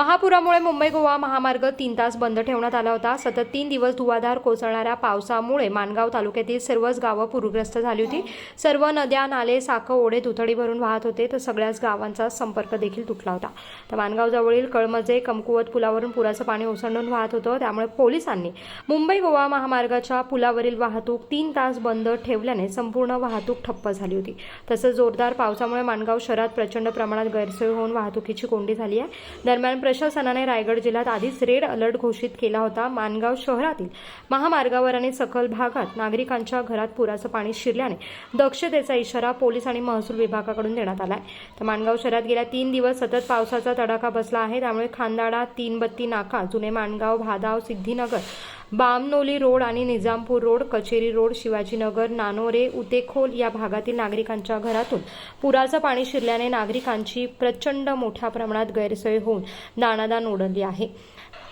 महापुरामुळे मुंबई गोवा महामार्ग तीन तास बंद ठेवण्यात आला होता. सतत तीन दिवस धुवाधार कोसळणाऱ्या पावसामुळे माणगाव तालुक्यातील सर्वच गावं पूरग्रस्त झाली होती. सर्व नद्या नाले साखं ओढे दुथडी भरून वाहत होते. तर सगळ्याच गावांचा संपर्क देखील तुटला होता. तर माणगावजवळील कळमजे कमकुवत पुलावरून पुराचं पाणी ओसंडून वाहत होतं. त्यामुळे पोलिसांनी मुंबई गोवा महामार्गाच्या पुलावरील वाहतूक तीन तास बंद ठेवल्याने संपूर्ण वाहतूक ठप्प झाली होती. तसंच जोरदार पावसामुळे माणगाव शहरात प्रचंड प्रमाणात गैरसोय होऊन वाहतुकीची कोंडी झाली आहे. दरम्यान प्रशासनाने रायगड जिल्ह्यात आधीच रेड अलर्ट घोषित केला होता. मानगाव शहरातील महामार्गावर आणि सखल भागात नागरिकांच्या घरात पुराचं पाणी शिरल्याने दक्षतेचा इशारा पोलीस आणि महसूल विभागाकडून देण्यात आला आहे तर माणगाव शहरात गेल्या तीन दिवस सतत पावसाचा तडाखा बसला आहे. त्यामुळे खांदाडा तीनबत्ती नाका जुने माणगाव भादाव सिद्धीनगर बामनोली रोड आणि निजामपूर रोड कचेरी रोड शिवाजीनगर नानोरे उतेखोल या भागातील नागरिकांच्या घरातून पुराचं पाणी शिरल्याने नागरिकांची प्रचंड मोठ्या प्रमाणात गैरसोय होऊन दाणादाण उडली आहे.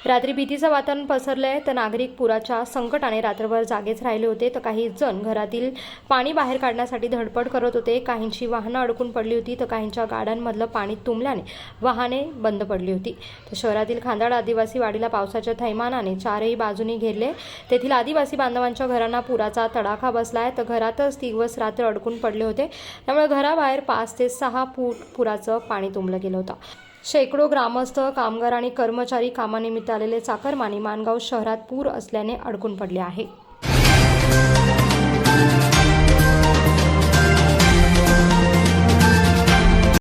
रात्री भीतीचं वातावरण पसरलं आहे तर नागरिक पुराच्या संकटाने रात्रभर जागेच राहिले होते तर काही जण घरातील पाणी बाहेर काढण्यासाठी धडपड करत होते. काहींची वाहनं अडकून पडली होती तर काहींच्या गाड्यांमधलं पाणी तुंबल्याने वाहने बंद पडली होती. तर शहरातील खांदाड आदिवासी वाडीला पावसाच्या थैमानाने चारही बाजूनी घेरले. तेथील आदिवासी बांधवांच्या घरांना पुराचा तडाखा बसला आहे तर घरातच दिवस रात्र अडकून पडले होते. त्यामुळे घराबाहेर पाच ते सहा फूट पुराचं पाणी तुंबलं गेलं होतं. शेकडो ग्रामस्थ कामगार आणि कर्मचारी कामानिमित्त आलेले चाकरमानी मानगाव शहरात पूर असल्याने अडकून पडले आहे.